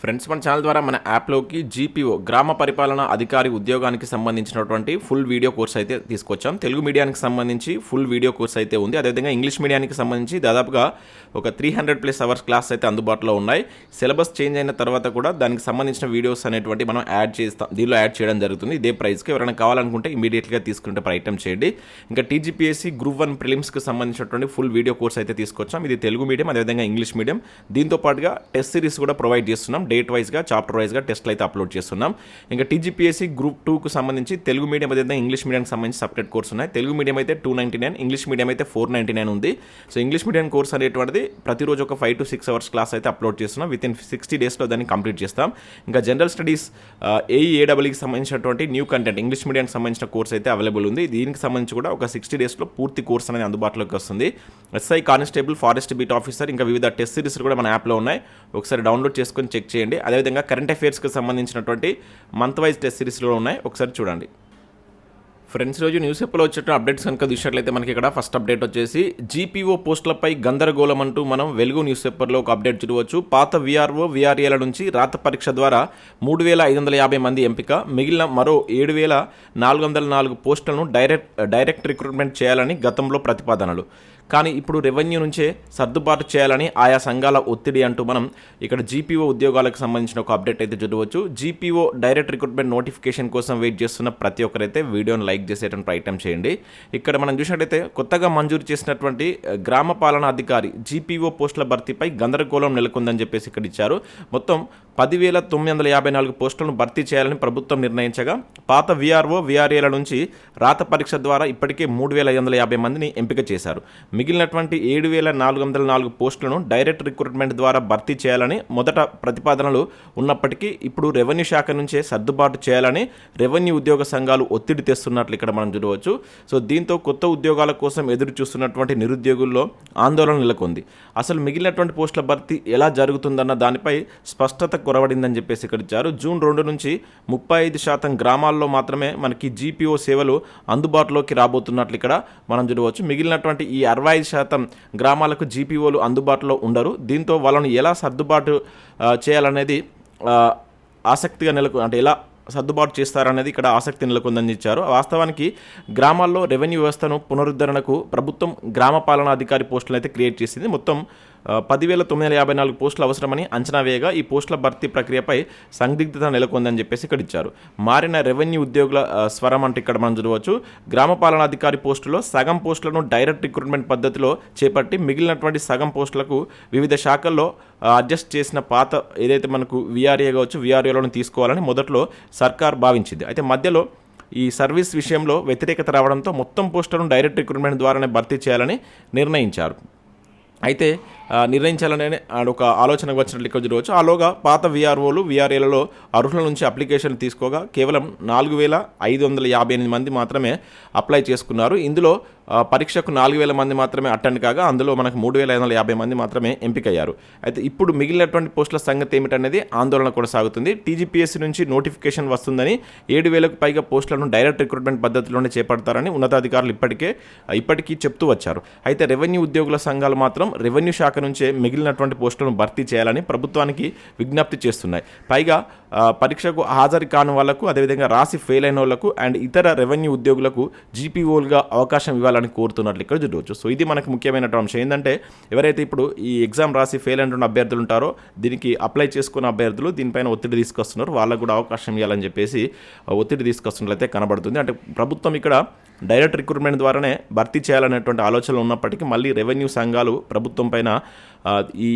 Friends మన channel ద్వారా మన యాప్లోకి జీపీఓ గ్రామ పరిపాలన అధికారి ఉద్యోగానికి సంబంధించినటువంటి ఫుల్ వీడియో కోర్స్ అయితే తీసుకొచ్చాం. తెలుగు మీడియానికి సంబంధించి ఫుల్ వీడియో కోర్స్ అయితే ఉంది. అదేవిధంగా ఇంగ్లీష్ మీడియానికి సంబంధించి దాదాపుగా ఒక three hundred plus hours class అయితే అందుబాటులో ఉన్నాయి. సిలబస్ చేంజ్ అయిన తర్వాత కూడా దానికి సంబంధించిన వీడియోస్ అనేటువంటి మనం యాడ్ చేస్తాం. దీనిలో యాడ్ చేయడం జరుగుతుంది. ఇదే ప్రైస్కి ఎవరైనా కావాలనుకుంటే ఇమీడియట్గా తీసుకుంటే ప్రయత్నం చేయండి. ఇంకా టీజీపీఎస్సీ గ్రూప్ వన్ ప్రిలిమ్స్కి సంబంధించినటువంటి ఫుల్ వీడియో కోర్స్ అయితే తీసుకొచ్చాం. ఇది తెలుగు మీడియం అదేవిధంగా ఇంగ్లీష్ మీడియం. దీంతో పాటుగా టెస్ట్ సిరీస్ కూడా ప్రొవైడ్ చేస్తున్నాం. డేట్ వైజ్గా చాప్టర్ వైజ్గా టెస్ట్లు అయితే అప్లోడ్ చేస్తున్నాం. ఇంకా టీజీపీఎస్సీ గ్రూప్ టూకు సంబంధించి తెలుగు మీడియం అదే ఇంగ్లీష్ మీడియంకి సంబంధించి సపరేట్ కోర్స్ ఉన్నాయి తెలుగు మీడియం అయితే two ninety nine English medium అయితే ఫోర్ నైంటీ నైన్ ఉంది. సో ఇంగ్లీష్ మీడియం కోర్స్ అనేటువంటిది ప్రతిరోజు ఒక five to six hours class అయితే అప్లోడ్ చేస్తున్నాం. విత్ ఇన్ సిక్స్టీ డేస్లో దాన్ని కంప్లీట్ చేస్తాం. ఇంకా జనరల్ స్టడీస్ ఏఈఏడబ్ల్యూకి సంబంధించినటువంటి న్యూ కంటెంట్ ఇంగ్లీష్ మీడియానికి సంబంధించిన కోర్స్ అయితే అవైలబుల్ ఉంది. దీనికి సంబంధించి కూడా ఒక సిక్స్టీ డేస్లో పూర్తి కోర్స్ అనేది అందుబాటులోకి వస్తుంది. SI constable forest beat officer ఇంకా వివిధ టెస్ట్ సిరీస్ కూడా మన యాప్లో ఉన్నాయి. ఒకసారి డౌన్లోడ్ చేసుకొని చెక్ చేయండి. అదేవిధంగా కరెంట్ అఫైర్స్కి సంబంధించినటువంటి మంత్ వైజ్ టెస్ట్ సిరీస్లో ఉన్నాయి. ఒకసారి చూడండి. ఫ్రెండ్స్ రోజు న్యూస్ పేపర్లో వచ్చేట అప్డేట్స్ కనుక చూసినట్లయితే మనకి ఇక్కడ ఫస్ట్ అప్డేట్ వచ్చేసి జీపీఓ పోస్టులపై గందరగోళం అంటూ మనం వెలుగు న్యూస్ పేపర్లో ఒక అప్డేట్ చూడవచ్చు. పాత విఆర్ఓ విఆర్ఏల నుంచి రాత పరీక్ష ద్వారా మూడు వేల ఐదు వందల యాభై మంది ఎంపిక. మిగిలిన మరో ఏడు వేల నాలుగు వందల నాలుగు పోస్టులను డైరెక్ట్ డైరెక్ట్ రిక్రూట్మెంట్ చేయాలని గతంలో ప్రతిపాదనలు. కానీ ఇప్పుడు రెవెన్యూ నుంచే సర్దుబాటు చేయాలని ఆయా సంఘాల ఒత్తిడి అంటూ మనం ఇక్కడ జీపీఓ ఉద్యోగాలకు సంబంధించిన ఒక అప్డేట్ అయితే చూడవచ్చు. జీపీఓ డైరెక్ట్ రిక్రూట్మెంట్ నోటిఫికేషన్ కోసం వెయిట్ చేస్తున్న ప్రతి ఒక్కరైతే వీడియోను లైక్ చేసేటువంటి ప్రయత్నం చేయండి. ఇక్కడ మనం చూసినట్టయితే కొత్తగా మంజూరు చేసినటువంటి గ్రామ పాలనా అధికారి జీపీఓ పోస్టుల భర్తీపై గందరగోళం నెలకొందని చెప్పేసి ఇక్కడ ఇచ్చారు. మొత్తం పదివేల తొమ్మిది వందల యాభై నాలుగు పోస్టులను భర్తీ చేయాలని ప్రభుత్వం నిర్ణయించగా పాత విఆర్ఓ విఆర్ఏల నుంచి రాత పరీక్ష ద్వారా ఇప్పటికే మూడు వేల ఐదు వందల యాభై మందిని ఎంపిక చేశారు. మిగిలినటువంటి ఏడు వేల నాలుగు వందల నాలుగు పోస్టులను డైరెక్ట్ రిక్రూట్మెంట్ ద్వారా భర్తీ చేయాలని మొదట ప్రతిపాదనలు ఉన్నప్పటికీ ఇప్పుడు రెవెన్యూ శాఖ నుంచే సర్దుబాటు చేయాలని రెవెన్యూ ఉద్యోగ సంఘాలు ఒత్తిడి తెస్తున్నట్లు ఇక్కడ మనం చూడవచ్చు. సో దీంతో కొత్త ఉద్యోగాల కోసం ఎదురు చూస్తున్నటువంటి నిరుద్యోగుల్లో ఆందోళన నెలకొంది. అసలు మిగిలినటువంటి పోస్టుల భర్తీ ఎలా జరుగుతుందన్న దానిపై స్పష్టత కొరవడిందని చెప్పేసి ఇక్కడ ఇచ్చారు. జూన్ రెండు నుంచి ముప్పై ఐదు శాతం గ్రామాల్లో మాత్రమే మనకి జీపీఓ సేవలు అందుబాటులోకి రాబోతున్నట్లు ఇక్కడ మనం చూడవచ్చు. మిగిలినటువంటి ఈ అరవై ఐదు శాతం గ్రామాలకు జీపీఓలు అందుబాటులో ఉండరు. దీంతో వాళ్ళను ఎలా సర్దుబాటు చేయాలనేది ఆసక్తిగా నెలకు అంటే ఎలా సర్దుబాటు చేస్తారనేది ఇక్కడ ఆసక్తి నెలకొందని ఇచ్చారు వాస్తవానికి గ్రామాల్లో రెవెన్యూ వ్యవస్థను పునరుద్ధరణకు ప్రభుత్వం గ్రామ పాలనా అధికారి పోస్టులను అయితే క్రియేట్ చేసింది. మొత్తం పదివేల తొమ్మిది వందల యాభై నాలుగు పోస్టులు అవసరమని అంచనా వేయగా ఈ పోస్టుల భర్తీ ప్రక్రియపై సందిగ్ధత నెలకొందని చెప్పేసి ఇక్కడ ఇచ్చారు. మారిన రెవెన్యూ ఉద్యోగుల స్వరం అంటే ఇక్కడ మనం చూడవచ్చు గ్రామ పాలనాధికారి పోస్టులో సగం పోస్టులను డైరెక్ట్ రిక్రూట్మెంట్ పద్ధతిలో చేపట్టి మిగిలినటువంటి సగం పోస్టులకు వివిధ శాఖల్లో అడ్జస్ట్ చేసిన పాత ఏదైతే మనకు విఆర్ఏ కావచ్చు విఆర్ఏలను తీసుకోవాలని మొదట్లో సర్కార్ భావించింది. అయితే మధ్యలో ఈ సర్వీస్ విషయంలో వ్యతిరేకత రావడంతో మొత్తం పోస్టులను డైరెక్ట్ రిక్రూట్మెంట్ ద్వారానే భర్తీ చేయాలని నిర్ణయించారు. అయితే నిర్ణయించాలనే ఆడ ఒక ఆలోచనకు వచ్చినట్లు ఇక్కడ చూడవచ్చు. ఆలోగా పాత విఆర్ఓలు విఆర్ఏలలో అర్హుల నుంచి అప్లికేషన్ తీసుకోగా కేవలం నాలుగు వేల ఐదు వందల యాభై ఎనిమిది మంది మాత్రమే అప్లై చేసుకున్నారు. ఇందులో పరీక్షకు నాలుగు వేల మంది మాత్రమే అటెండ్ కాగా అందులో మనకు మూడు వేల ఐదు వందల యాభై మంది మాత్రమే ఎంపికయ్యారు. అయితే ఇప్పుడు మిగిలినటువంటి పోస్టుల సంగతి ఏమిటనేది ఆందోళన కొనసాగుతుంది. టీజీపీఎస్సీ నుంచి నోటిఫికేషన్ వస్తుందని ఏడు వేలకు పైగా పోస్టులను డైరెక్ట్ రిక్రూట్మెంట్ పద్ధతిలోనే చేపడతారని ఉన్నతాధికారులు ఇప్పటికే ఇప్పటికీ చెప్తూ వచ్చారు. అయితే రెవెన్యూ ఉద్యోగుల సంఘాలు మాత్రం రెవెన్యూ శాఖ నుంచే మిగిలినటువంటి పోస్టులను భర్తీ చేయాలని ప్రభుత్వానికి విజ్ఞప్తి చేస్తున్నాయి. పైగా పరీక్షకు హాజరు కాని వాళ్ళకు అదేవిధంగా రాసి ఫెయిల్ అయిన వాళ్ళకు అండ్ ఇతర రెవెన్యూ ఉద్యోగులకు జీపీఓలుగా అవకాశం ఇవ్వాలని కోరుతున్నట్లు ఇక్కడ చూడవచ్చు. సో ఇది మనకు ముఖ్యమైనటువంటి అంశం. ఏంటంటే ఎవరైతే ఇప్పుడు ఈ ఎగ్జామ్ రాసి ఫెయిల్ అయినటువంటి అభ్యర్థులు ఉంటారో దీనికి అప్లై చేసుకున్న అభ్యర్థులు దీనిపైన ఒత్తిడి తీసుకొస్తున్నారు. వాళ్ళకు కూడా అవకాశం ఇవ్వాలని చెప్పేసి ఒత్తిడి తీసుకొస్తున్నట్లయితే కనబడుతుంది. అంటే ప్రభుత్వం ఇక్కడ డైరెక్ట్ రిక్రూట్మెంట్ ద్వారానే భర్తీ చేయాలనేటువంటి ఆలోచనలు ఉన్నప్పటికీ మళ్ళీ రెవెన్యూ సంఘాలు ప్రభుత్వం పైన ఈ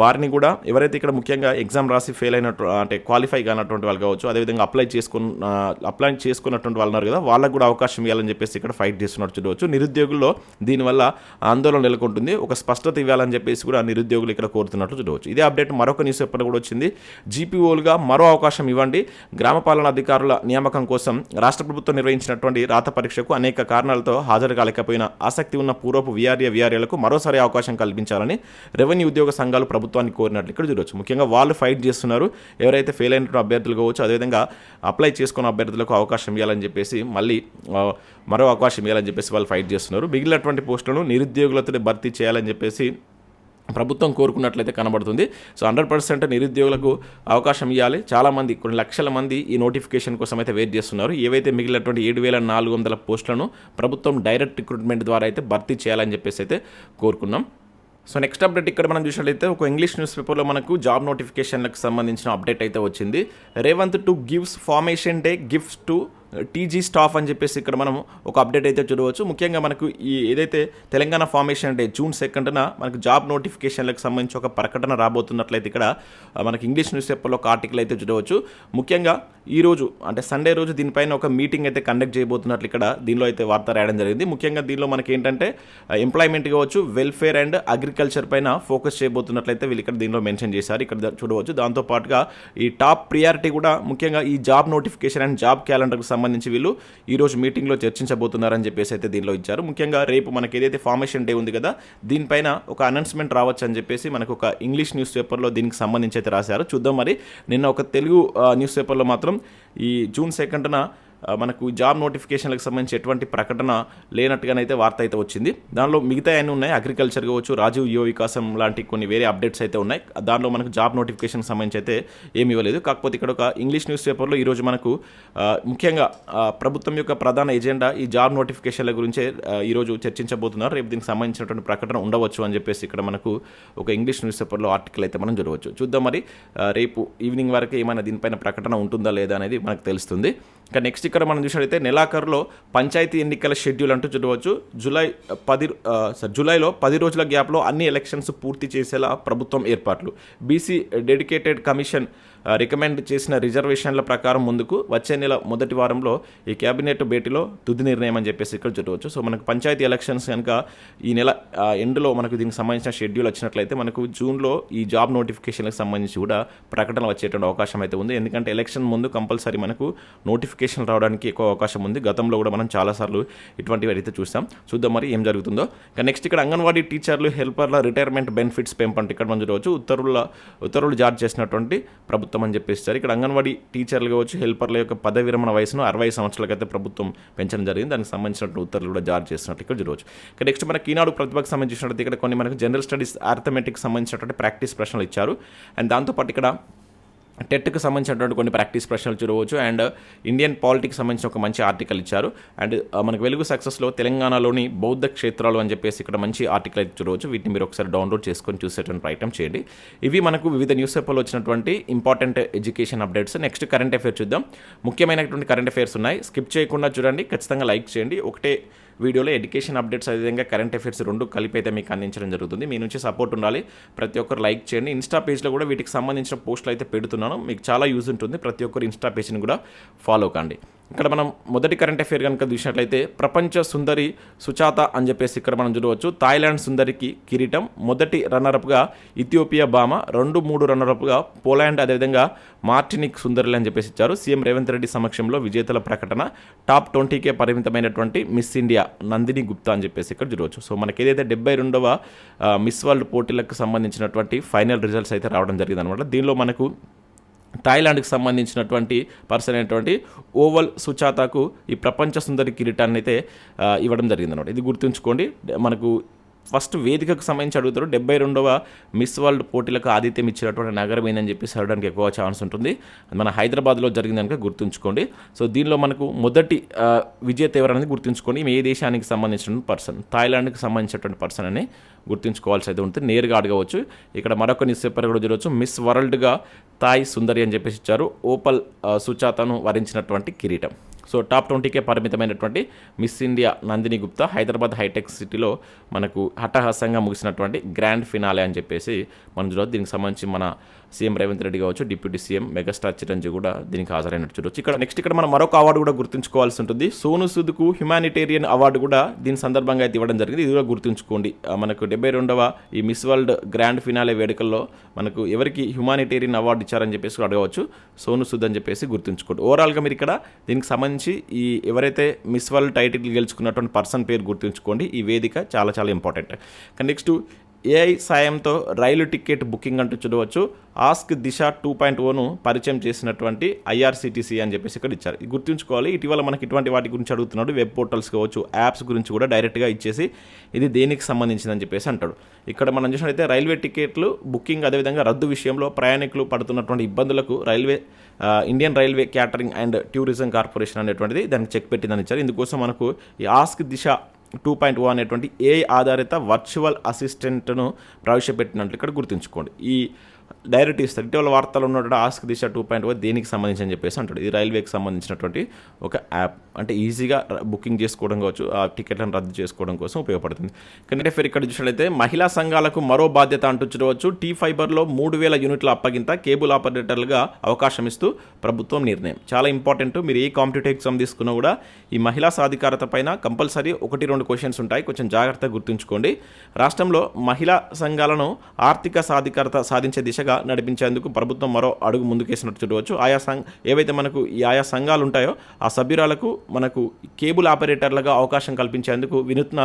వారిని కూడా ఎవరైతే ఇక్కడ ముఖ్యంగా ఎగ్జామ్ రాసి ఫెయిల్ అయినట్టు అంటే క్వాలిఫై కానటువంటి వాళ్ళు కావచ్చు అదేవిధంగా అప్లై చేసుకున్న అప్లై చేసుకున్నటువంటి వాళ్ళు ఉన్నారు కదా వాళ్ళకు కూడా అవకాశం ఇవ్వాలని చెప్పేసి ఇక్కడ ఫైట్ చేస్తున్నట్టు చూడవచ్చు. నిరుద్యోగుల్లో దీనివల్ల ఆందోళన నెలకొంటుంది. ఒక స్పష్టత ఇవ్వాలని చెప్పేసి కూడా నిరుద్యోగులు ఇక్కడ కోరుతున్నట్లు చూడవచ్చు. ఇదే అప్డేట్ మరొక న్యూస్ పేపర్ కూడా వచ్చింది. జీపీఓలుగా మరో అవకాశం ఇవ్వండి. గ్రామ పాలన అధికారుల నియామకం కోసం రాష్ట్ర ప్రభుత్వం నిర్వహించినటువంటి రాత పరీక్షకు అనేక కారణాలతో హాజరు కాలేకపోయిన ఆసక్తి ఉన్న పూర్వపు విఆర్ఏ విఆర్ఏలకు మరోసారి అవకాశం కల్పించాలని రెవెన్యూ ఉద్యోగ సంఘాలు ప్రభుత్వాన్ని కోరినట్లు ఇక్కడ చూడవచ్చు ముఖ్యంగా వాళ్ళు ఫైట్ చేస్తున్నారు. ఎవరైతే ఫెయిల్ అయినటువంటి అభ్యర్థులు కావచ్చు అదేవిధంగా అప్లై చేసుకున్న అభ్యర్థులకు అవకాశం ఇవ్వాలని చెప్పేసి మళ్ళీ మరో అవకాశం ఇవ్వాలని చెప్పేసి వాళ్ళు ఫైట్ చేస్తున్నారు. మిగిలినటువంటి పోస్టులను నిరుద్యోగులతో భర్తీ చేయాలని చెప్పేసి ప్రభుత్వం కోరుకున్నట్లయితే కనబడుతుంది. సో హండ్రెడ్ పర్సెంట్ నిరుద్యోగులకు అవకాశం ఇవ్వాలి. చాలామంది కొన్ని లక్షల మంది ఈ నోటిఫికేషన్ కోసం అయితే వెయిట్ చేస్తున్నారు. ఏవైతే మిగిలినటువంటి ఏడు వేల నాలుగు వందల పోస్టులను ప్రభుత్వం డైరెక్ట్ రిక్రూట్మెంట్ ద్వారా అయితే భర్తీ చేయాలని చెప్పేసి అయితే కోరుకున్నాం. సో నెక్స్ట్ అప్డేట్ ఇక్కడ మనం చూసినట్లయితే ఒక ఇంగ్లీష్ న్యూస్ పేపర్లో మనకు జాబ్ నోటిఫికేషన్లకు సంబంధించిన అప్డేట్ అయితే వచ్చింది. Revanth to gives formation day gifts to TG staff అని చెప్పేసి ఇక్కడ మనం ఒక అప్డేట్ అయితే చూడవచ్చు. ముఖ్యంగా మనకు ఈ ఏదైతే తెలంగాణ ఫార్మేషన్ డే జూన్ సెకండ్న మనకు జాబ్ నోటిఫికేషన్లకు సంబంధించి ఒక ప్రకటన రాబోతున్నట్లయితే ఇక్కడ మనకి ఇంగ్లీష్ న్యూస్ పేపర్లో ఒక ఆర్టికల్ అయితే చూడవచ్చు. ముఖ్యంగా ఈ రోజు అంటే సండే రోజు దీనిపైన ఒక మీటింగ్ అయితే కండక్ట్ చేయబోతున్నట్లు ఇక్కడ దీనిలో అయితే వార్త రాయడం జరిగింది. ముఖ్యంగా దీనిలో మనకి ఏంటంటే ఎంప్లాయ్మెంట్ కావచ్చు వెల్ఫేర్ అండ్ అగ్రికల్చర్ పైన ఫోకస్ చేయబోతున్నట్లయితే వీళ్ళు ఇక్కడ దీనిలో మెన్షన్ చేశారు. ఇక్కడ చూడవచ్చు. దాంతో పాటుగా ఈ టాప్ ప్రియారిటీ కూడా ముఖ్యంగా ఈ జాబ్ నోటిఫికేషన్ అండ్ జాబ్ క్యాలెండర్కి సంబంధించి వీళ్ళు ఈరోజు మీటింగ్లో చర్చించబోతున్నారని చెప్పేసి అయితే దీనిలో ఇచ్చారు. ముఖ్యంగా రేపు మనకి ఏదైతే ఫార్మేషన్ డే ఉంది కదా దీనిపైన ఒక అనౌన్స్మెంట్ రావచ్చు అని చెప్పేసి మనకు ఒక ఇంగ్లీష్ న్యూస్ పేపర్లో దీనికి సంబంధించి అయితే రాశారు. చూద్దాం మరి నిన్న ఒక తెలుగు న్యూస్ పేపర్లో మాత్రం ఈ జూన్ సెకండ్న మనకు జాబ్ నోటిఫికేషన్లకు సంబంధించి ఎటువంటి ప్రకటన లేనట్టుగానైతే వార్త అయితే వచ్చింది. దానిలో మిగతా అన్నీ ఉన్నాయి. అగ్రికల్చర్ కావచ్చు రాజీవ్ యువ వికాసం లాంటి కొన్ని వేరే అప్డేట్స్ అయితే ఉన్నాయి. దానిలో మనకు జాబ్ నోటిఫికేషన్కి సంబంధించి అయితే ఏమి ఇవ్వలేదు. కాకపోతే ఇక్కడ ఒక ఇంగ్లీష్ న్యూస్ పేపర్లో ఈరోజు మనకు ముఖ్యంగా ప్రభుత్వం యొక్క ప్రధాన ఎజెండా ఈ జాబ్ నోటిఫికేషన్ల గురించే ఈరోజు చర్చించబోతున్నారు. రేపు దీనికి సంబంధించినటువంటి ప్రకటన ఉండవచ్చు అని చెప్పేసి ఇక్కడ మనకు ఒక ఇంగ్లీష్ న్యూస్ పేపర్లో ఆర్టికల్ అయితే మనం చూడవచ్చు. చూద్దాం మరి రేపు ఈవినింగ్ వరకు ఏమైనా దీనిపైన ప్రకటన ఉంటుందా లేదా అనేది మనకు తెలుస్తుంది. ఇంకా నెక్స్ట్ ఇక్కడ మనం చూసినట్లయితే నెలాఖరులో పంచాయతీ ఎన్నికల షెడ్యూల్ అంటూ చూడవచ్చు. జూలై పది ఆ, సారీ, జూలైలో పది రోజుల గ్యాప్లో అన్ని ఎలక్షన్స్ పూర్తి చేసేలా ప్రభుత్వం ఏర్పాట్లు. బీసీ డెడికేటెడ్ కమిషన్ రికమెండ్ చేసిన రిజర్వేషన్ల ప్రకారం ముందుకు వచ్చే నెల మొదటి వారంలో ఈ కేబినెట్ భేటీలో తుది నిర్ణయం అని చెప్పేసి ఇక్కడ చూడవచ్చు. సో మనకు పంచాయతీ ఎలక్షన్స్ కనుక ఈ నెల ఎండ్లో మనకు దీనికి సంబంధించిన షెడ్యూల్ వచ్చినట్లయితే మనకు జూన్లో ఈ జాబ్ నోటిఫికేషన్లకు సంబంధించి కూడా ప్రకటన వచ్చేటువంటి అవకాశం అయితే ఉంది. ఎందుకంటే ఎలక్షన్ ముందు కంపల్సరీ మనకు నోటిఫికేషన్ రావడానికి ఎక్కువ అవకాశం ఉంది. గతంలో కూడా మనం చాలాసార్లు ఇటువంటివి అయితే చూస్తాం చూద్దాం మరి ఏం జరుగుతుందో. ఇంకా నెక్స్ట్ ఇక్కడ అంగన్వాడీ టీచర్లు హెల్పర్ల రిటైర్మెంట్ బెనిఫిట్స్ పెంపంటే ఇక్కడ మనం చూడవచ్చు. ఉత్తర్వుల ఉత్తర్వులు జారీ చేసినటువంటి ప్రభుత్వం అని చెప్పేస్తారు ఇక్కడ అంగన్వాడీ టీచర్లు కావచ్చు హెల్పర్ల యొక్క పదవి విరమణ వయసును అరవై సంవత్సరాలకైతే ప్రభుత్వం పెంచడం జరిగింది. దానికి సంబంధించినటువంటి ఉత్తర్వులు కూడా జారీ చేసినట్టు ఇక్కడ చూడవచ్చు. ఇక్కడ నెక్స్ట్ మనకి ఈనాడు ప్రతిభకు సంబంధించినట్టు ఇక్కడ కొన్ని మనకు జనరల్ స్టడీస్ ఆర్థమెటిక్ సంబంధించినటువంటి ప్రాక్టీస్ ప్రశ్నలు ఇచ్చారు. అండ్ దాంతోపాటు ఇక్కడ టెట్కి సంబంధించినటువంటి కొన్ని ప్రాక్టీస్ ప్రశ్నలు చూడవచ్చు. అండ్ ఇండియన్ పాలిటిక్స్ సంబంధించిన ఒక మంచి ఆర్టికల్ ఇచ్చారు. అండ్ మనకు వెలుగు సక్సెస్లో తెలంగాణలోని బౌద్ధ క్షేత్రాలు అని చెప్పేసి ఇక్కడ మంచి ఆర్టికల్ అయితే చూడవచ్చు. వీటిని మీరు ఒకసారి డౌన్లోడ్ చేసుకొని చూసేటువంటి ప్రయత్నం చేయండి. ఇవి మనకు వివిధ న్యూస్ పేపర్లో వచ్చినటువంటి important education updates. Next current affairs చూద్దాం. ముఖ్యమైనటువంటి కరెంట్ అఫైర్స్ ఉన్నాయి. స్కిప్ చేయకుండా చూడండి. ఖచ్చితంగా లైక్ చేయండి. ఒకటే వీడియోలో ఎడ్యుకేషన్ అప్డేట్స్ అదేవిధంగా కరెంట్ అఫైర్స్ రెండు కలిపి అయితే మీకు అందించడం జరుగుతుంది. మీ నుంచి సపోర్ట్ ఉండాలి. ప్రతి ఒక్కరు లైక్ చేయండి. ఇన్స్టా పేజ్లో కూడా వీటికి సంబంధించిన పోస్టులు అయితే పెడుతున్నాను. మీకు చాలా యూజ్ ఉంటుంది. ప్రతి ఒక్కరు ఇన్స్టా పేజ్ని కూడా ఫాలో కండి. ఇక్కడ మనం మొదటి కరెంట్ అఫైర్ కనుక చూసినట్లయితే ప్రపంచ సుందరి సుచాత అని చెప్పేసి ఇక్కడ మనం చూడవచ్చు. థాయిలాండ్ సుందరికి కిరీటం. మొదటి రన్నరప్గా ఇథియోపియా బామ. రెండు మూడు రన్నరప్గా పోలాండ్ అదేవిధంగా మార్టినిక్ సుందరులు అని చెప్పేసి ఇచ్చారు. సీఎం రేవంత్ రెడ్డి సమక్షంలో విజేతల ప్రకటన. టాప్ ట్వంటీకే పరిమితమైనటువంటి మిస్ ఇండియా. నందిని గుప్తా అని చెప్పేసి ఇక్కడ చూడవచ్చు సో మనకి ఏదైతే డెబ్బై రెండవ మిస్ వరల్డ్ పోటీలకు సంబంధించినటువంటి ఫైనల్ రిజల్ట్స్ అయితే రావడం జరిగింది అనమాట దీనిలో మనకు థాయిలాండ్కి సంబంధించినటువంటి పర్సన్ అయినటువంటి ఓవల్ సుచాతాకు ఈ ప్రపంచ సుందరి కిరీటాన్ని అయితే ఇవ్వడం జరిగింది అనమాట ఇది గుర్తుంచుకోండి. మనకు ఫస్ట్ వేదికకు సంబంధించి అడుగుతారు. డెబ్బై రెండవ మిస్ వరల్డ్ పోటీలకు ఆతిథ్యం ఇచ్చినటువంటి నగరం ఏందని చెప్పేసి అడగడానికి ఎక్కువ ఛాన్స్ ఉంటుంది. అది మన హైదరాబాద్లో జరిగింది కనుక గుర్తుంచుకోండి. సో దీనిలో మనకు మొదటి విజేత ఎవరనేది గుర్తుంచుకోండి. ఏ దేశానికి సంబంధించిన పర్సన్ థాయిలాండ్కి సంబంధించినటువంటి పర్సన్ అని గుర్తుంచుకోవాల్సి అయితే ఉంటుంది. నేరుగా అడగవచ్చు. ఇక్కడ మరొక న్యూస్ పేపర్ కూడా చూడవచ్చు మిస్ వరల్డ్గా తాయ్ సుందరి అని చెప్పేసి ఇచ్చారు. ఓపల్ సుచాతను వరించినటువంటి కిరీటం. సో టాప్ ట్వంటీకే పరిమితమైనటువంటి Miss India Nandini Gupta Hyderabad Hitec సిటీలో మనకు హట్టహాసంగా ముగిసినటువంటి గ్రాండ్ ఫినాలే అని చెప్పేసి మనం చూడవచ్చు. దీనికి సంబంధించి మన సీఎం రేవంత్ రెడ్డి కావచ్చు డిప్యూటీ సీఎం మెగాస్టార్ చిరంజీవి కూడా దీనికి హాజరైనట్టు చూడవచ్చు. ఇక్కడ నెక్స్ట్ ఇక్కడ మనం మరొక అవార్డు కూడా గుర్తుంచుకోవాల్సి ఉంటుంది. సోను సూద్కు హ్యుమానిటేరియన్ అవార్డు కూడా దీని సందర్భంగా అయితే ఇవ్వడం జరిగింది. ఇది కూడా గుర్తుంచుకోండి. మనకు డెబ్బై రెండవ ఈ మిస్ వరల్డ్ గ్రాండ్ ఫినాలే వేడుకల్లో మనకు ఎవరికి హ్యుమానిటేరియన్ అవార్డు ఇచ్చారని చెప్పేసి అడగవచ్చు. సోను సూద్ అని చెప్పేసి గుర్తుంచుకోండి. ఓవరాల్గా మీరు ఇక్కడ దీనికి సంబంధించి ఈ ఎవరైతే మిస్ వరల్డ్ టైటిల్ గెలుచుకున్నటువంటి పర్సన్ పేరు గుర్తుంచుకోండి. ఈ వేదిక చాలా చాలా ఇంపార్టెంట్. నెక్స్ట్ ఏఐ సాయంతో రైలు టికెట్ బుకింగ్ అంటూ చూడవచ్చు. ఆస్క్ దిశ టూ పాయింట్ ఓను పరిచయం చేసినటువంటి ఐఆర్సీటీసీ అని చెప్పేసి ఇక్కడ ఇచ్చారు. గుర్తుంచుకోవాలి. ఇటీవల మనకి ఇటువంటి వాటి గురించి అడుగుతున్నాడు. వెబ్ పోర్టల్స్ కావచ్చు యాప్స్ గురించి కూడా డైరెక్ట్గా ఇచ్చేసి ఇది దేనికి సంబంధించిందని చెప్పేసి అంటాడు. ఇక్కడ మనం చూసినట్లయితే రైల్వే టికెట్లు బుకింగ్ అదేవిధంగా రద్దు విషయంలో ప్రయాణికులు పడుతున్నటువంటి ఇబ్బందులకు railway Indian railway catering and tourism corporation అనేటువంటిది దానికి చెక్ పెట్టిందని ఇచ్చారు. ఇందుకోసం మనకు ఈ Ask Disha two point one అనేటువంటి ఏ ఆధారిత వర్చువల్ అసిస్టెంట్ను ప్రవేశపెట్టినట్లు ఇక్కడ గుర్తుంచుకోండి. ఈ డైరెక్ట్ ఇస్తారు. ఇటీవల వార్తలు ఉన్నటువంటి Ask Disha two point O దేనికి సంబంధించి అని చెప్పేసి అంటాడు. ఇది రైల్వేకి సంబంధించినటువంటి ఒక యాప్. అంటే ఈజీగా బుకింగ్ చేసుకోవడం కావచ్చు ఆ టికెట్లను రద్దు చేసుకోవడం కోసం ఉపయోగపడుతుంది. కానీ ఫేర్ ఇక్కడ చూసినట్లయితే మహిళా సంఘాలకు మరో బాధ్యత అంటూ చూడవచ్చు టీ ఫైబర్లో మూడు వేల యూనిట్ల అప్పగింత కేబుల్ ఆపరేటర్లుగా అవకాశం ఇస్తూ ప్రభుత్వం నిర్ణయం. చాలా ఇంపార్టెంట్. మీరు ఏ కాంపిటేటివ్ ఎగ్జామ్ తీసుకున్నా కూడా ఈ మహిళా సాధికారత పైన కంపల్సరీ ఒకటి రెండు క్వశ్చన్స్ ఉంటాయి. కొంచెం జాగ్రత్తగా గుర్తుంచుకోండి. రాష్ట్రంలో మహిళా సంఘాలను ఆర్థిక సాధికారత సాధించే దిశ దిశగా నడిపించేందుకు ప్రభుత్వం మరో అడుగు ముందుకేసినట్టు చూడవచ్చు. ఆయా సంఘ ఏవైతే మనకు ఈ ఆయా సంఘాలు ఉంటాయో ఆ సభ్యురాలకు మనకు కేబుల్ ఆపరేటర్లుగా అవకాశం కల్పించేందుకు వినూత్న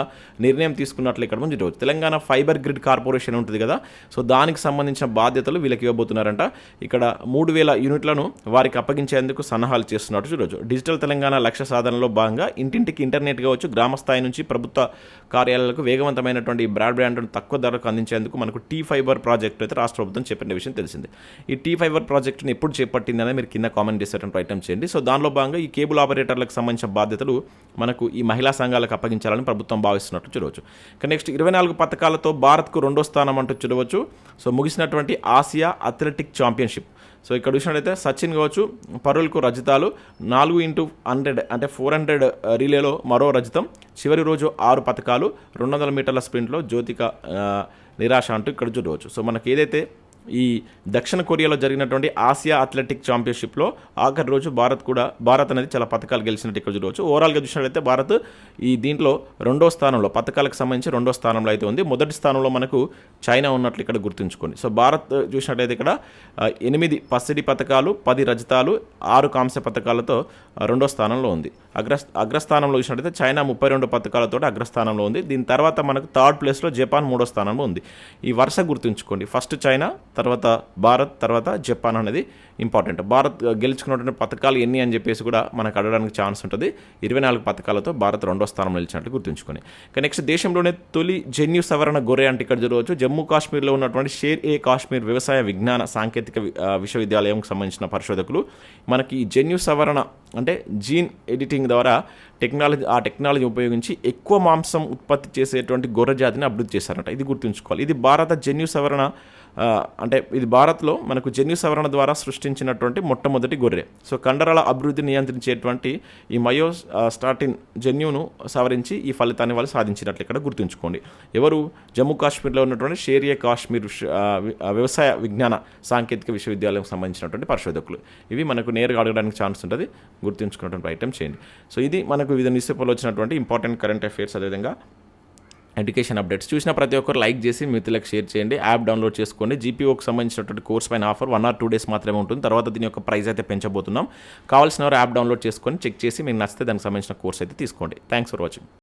నిర్ణయం తీసుకున్నట్లు ఇక్కడ మనం చూడవచ్చు. తెలంగాణ ఫైబర్ గ్రిడ్ కార్పొరేషన్ ఉంటుంది కదా సో దానికి సంబంధించిన బాధ్యతలు వీళ్ళకి ఇవ్వబోతున్నారంట. ఇక్కడ మూడు వేల యూనిట్లను వారికి అప్పగించేందుకు సన్నాహాలు చేస్తున్నట్టు చూడవచ్చు. డిజిటల్ తెలంగాణ లక్ష్య సాధనలో భాగంగా ఇంటింటికి ఇంటర్నెట్ కావచ్చు గ్రామ స్థాయి నుంచి ప్రభుత్వ కార్యాలయాలకు వేగవంతమైనటువంటి బ్రాడ్బ్యాండ్ను తక్కువ ధరకు అందించేందుకు మనకు టీ ఫైబర్ ప్రాజెక్ట్ అయితే రాష్ట్ర ప్రభుత్వం చెప్పిన విషయం తెలిసింది. ఈ టీ ఫైబర్ ప్రాజెక్టుని ఎప్పుడు చేపట్టిందనే మీరు కింద కామెంట్ చేసేటువంటి ప్రయత్నం చేయండి. సో దానిలో భాగంగా ఈ కేబుల్ ఆపరేటర్లకు సంబంధించిన బాధ్యతలు మనకు ఈ మహిళా సంఘాలకు అప్పగించాలని ప్రభుత్వం భావిస్తున్నట్టు చూడవచ్చు. ఇక నెక్స్ట్ ఇరవై నాలుగు పథకాలతో భారత్కు రెండో స్థానం అంటూ చూడవచ్చు. సో ముగిసినటువంటి ఆసియా అథ్లెటిక్ ఛాంపియన్షిప్. సో ఇక్కడ చూసినట్లయితే సచిన్ కావచ్చు పరులకు రజితాలు నాలుగు ఇంటూ హండ్రెడ్ అంటే ఫోర్ హండ్రెడ్ రిలేలో మరో రజితం చివరి రోజు ఆరు పథకాలు రెండు వందల మీటర్ల స్ప్రింట్లో జ్యోతిక నిరాశ అంటూ ఇక్కడ చూడవచ్చు. సో మనకి ఏదైతే ఈ దక్షిణ కొరియాలో జరిగినటువంటి ఆసియా అథ్లెటిక్ ఛాంపియన్షిప్లో ఆఖరి రోజు భారత్ కూడా భారత్ అనేది చాలా పథకాలు గెలిచినట్టు ఇక్కడ చూడవచ్చు. ఓవరాల్గా చూసినట్లయితే భారత్ ఈ దీంట్లో రెండో స్థానంలో పథకాలకు సంబంధించి రెండో స్థానంలో అయితే ఉంది. మొదటి స్థానంలో మనకు చైనా ఉన్నట్లు ఇక్కడ గుర్తుంచుకోండి. సో భారత్ చూసినట్లయితే ఇక్కడ ఎనిమిది పసిడి పథకాలు పది రజతాలు ఆరు కాంస్య పథకాలతో రెండో స్థానంలో ఉంది. అగ్ర అగ్రస్థానంలో చూసినట్లయితే చైనా ముప్పై రెండు పథకాలతో అగ్రస్థానంలో ఉంది. దీని తర్వాత మనకు థర్డ్ ప్లేస్లో జపాన్ మూడో స్థానంలో ఉంది. ఈ వరుస గుర్తుంచుకోండి. ఫస్ట్ చైనా తర్వాత భారత్ తర్వాత జపాన్ అనేది ఇంపార్టెంట్ భారత్ గెలుచుకున్నటువంటి పథకాలు ఎన్ని అని చెప్పేసి కూడా మనకు అడగడానికి ఛాన్స్ ఉంటుంది. ఇరవై నాలుగు పథకాలతో భారత్ రెండో స్థానంలో నిలిచినట్లు గుర్తుంచుకొని. ఇక నెక్స్ట్ దేశంలోనే తొలి జన్యు సవరణ గొర్రె అంటే ఇక్కడ జరగవచ్చు జమ్మూ కాశ్మీర్లో ఉన్నటువంటి షేర్ ఏ కాశ్మీర్ వ్యవసాయ విజ్ఞాన సాంకేతిక విశ్వవిద్యాలయంకి సంబంధించిన పరిశోధకులు మనకి ఈ జన్యు సవరణ అంటే జీన్ ఎడిటింగ్ ద్వారా టెక్నాలజీ ఆ టెక్నాలజీ ఉపయోగించి ఎక్కువ మాంసం ఉత్పత్తి చేసేటువంటి గొర్రె జాతిని అభివృద్ధి చేశారట. ఇది గుర్తుంచుకోవాలి. ఇది భారత జన్యు సవరణ అంటే ఇది భారత్లో మనకు జన్యు సవరణ ద్వారా సృష్టించినటువంటి మొట్టమొదటి గొర్రె. సో కండరాల అభివృద్ధి నియంత్రించేటువంటి ఈ మయో స్టార్టిన్ స్టాటిన్ జన్యును సవరించి ఈ ఫలితాన్ని వాళ్ళు సాధించినట్లు ఇక్కడ గుర్తుంచుకోండి. ఎవరు జమ్మూ కాశ్మీర్లో ఉన్నటువంటి షేరియే కాశ్మీర్ వ్యవసాయ విజ్ఞాన సాంకేతిక విశ్వవిద్యాలయం సంబంధించినటువంటి పరిశోధకులు. ఇవి మనకు నేరుగా అడగడానికి ఛాన్స్ ఉంటుంది. గుర్తుంచుకున్నటువంటి ఐటమ్ చేయండి. సో ఇది మనకు వివిధ న్యూస్ పేపర్లో వచ్చినటువంటి ఇంపార్టెంట్ కరెంట్ అఫైర్స్ అదేవిధంగా ఎడ్యుకేషన్ అప్డేట్స్. చూసిన ప్రతి ఒక్కరు లైక్ చేసి మిత్రులకు షేర్ చేయండి. యాప్ డౌన్లోడ్ చేసుకోండి. జీపీఓకి సంబంధించినటువంటి కోర్స్ పైన offer one or two days మాత్రమే ఉంటుంది. తర్వాత దీని యొక్క ప్రైస్ అయితే పెంచబోతున్నాం. కావాల్సిన వారు యాప్ డౌన్లోడ్ చేసుకొని చెక్ చేసి మీకు నచ్చితే దానికి సంబంధించిన కోర్స్ అయితే తీసుకోండి. Thanks for watching